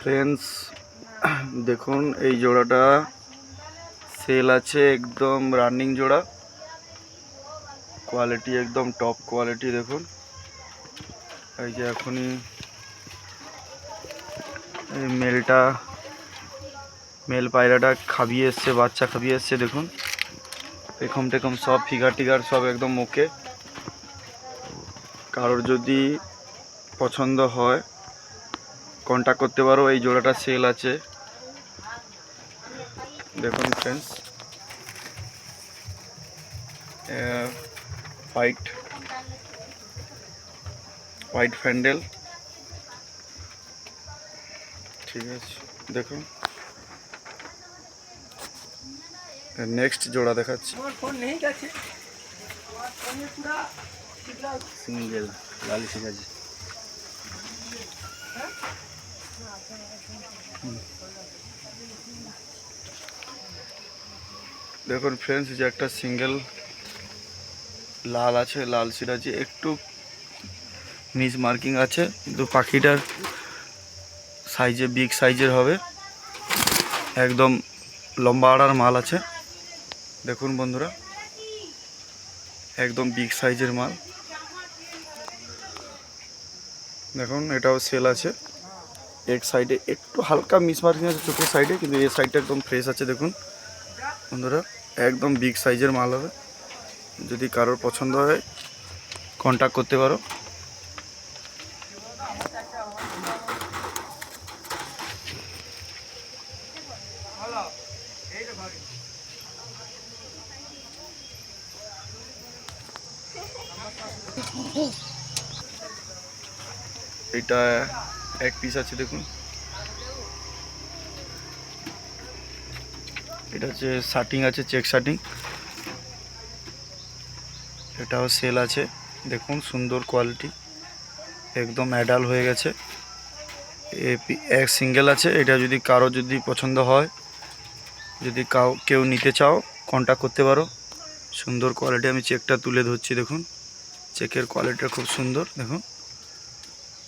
Friends দেখুন, এই জোড়াটা সেল আছে একদম রানিং জোড়া। কোয়ালিটি একদম টপ কোয়ালিটি দেখুন। এই যে এখনই এই মেলটা মেল পায়রাটা খাবিয়ে এসছে, বাচ্চা খাবিয়ে এসছে, দেখুন। পেখম টেখম সব ফিগার টিগার সব একদম ওকে কারোর যদি পছন্দ হয় কন্ট্যাক্ট করতে পারো এই জোড়াটা সেল আছে। দেখুন ফ্রেন্ডস হোয়াইট হোয়াইট ফ্যান্ডেল ঠিক আছে দেখুন। নেক্সট জোড়া দেখাচ্ছি। সিঙ্গেল লাল ঠিক আছে। দেখুন ফ্রেন্ডস যে একটা সিঙ্গেল লাল আছে, লাল সিরাজি, একটু মিস মার্কিং আছে, কিন্তু পাখিটার সাইজে বিগ সাইজের হবে। একদম লম্বা আড়ার মাল আছে। দেখুন বন্ধুরা, একদম বিগ সাইজের মাল। দেখুন, এটাও সেল আছে। এক সাইডে একটু হালকা মিস মার্কিং আছে চোখের সাইডে, কিন্তু এই সাইডটা একদম ফ্রেশ আছে, দেখুন। বন্ধুরা, একদম বিগ সাইজের মাল হবে। যদি কারোর পছন্দ হয় কন্ট্যাক্ট করতে পারো। এটা এক পিস আছে, দেখুন। এটা হচ্ছে শার্টিং আছে চেক শার্টিং। এটাও সেল আছে, দেখুন সুন্দর কোয়ালিটি একদম অ্যাডাল হয়ে গেছে। এক সিঙ্গেল আছে, এটা যদি কারও যদি পছন্দ হয়, যদি কাউ, কেউ নিতে চাও কন্ট্যাক্ট করতে পারো। সুন্দর কোয়ালিটি আমি চেকটা তুলে ধরছি, দেখুন। চেকের কোয়ালিটিটা খুব সুন্দর, দেখুন।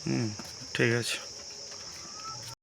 হুম। ঠিক আছে।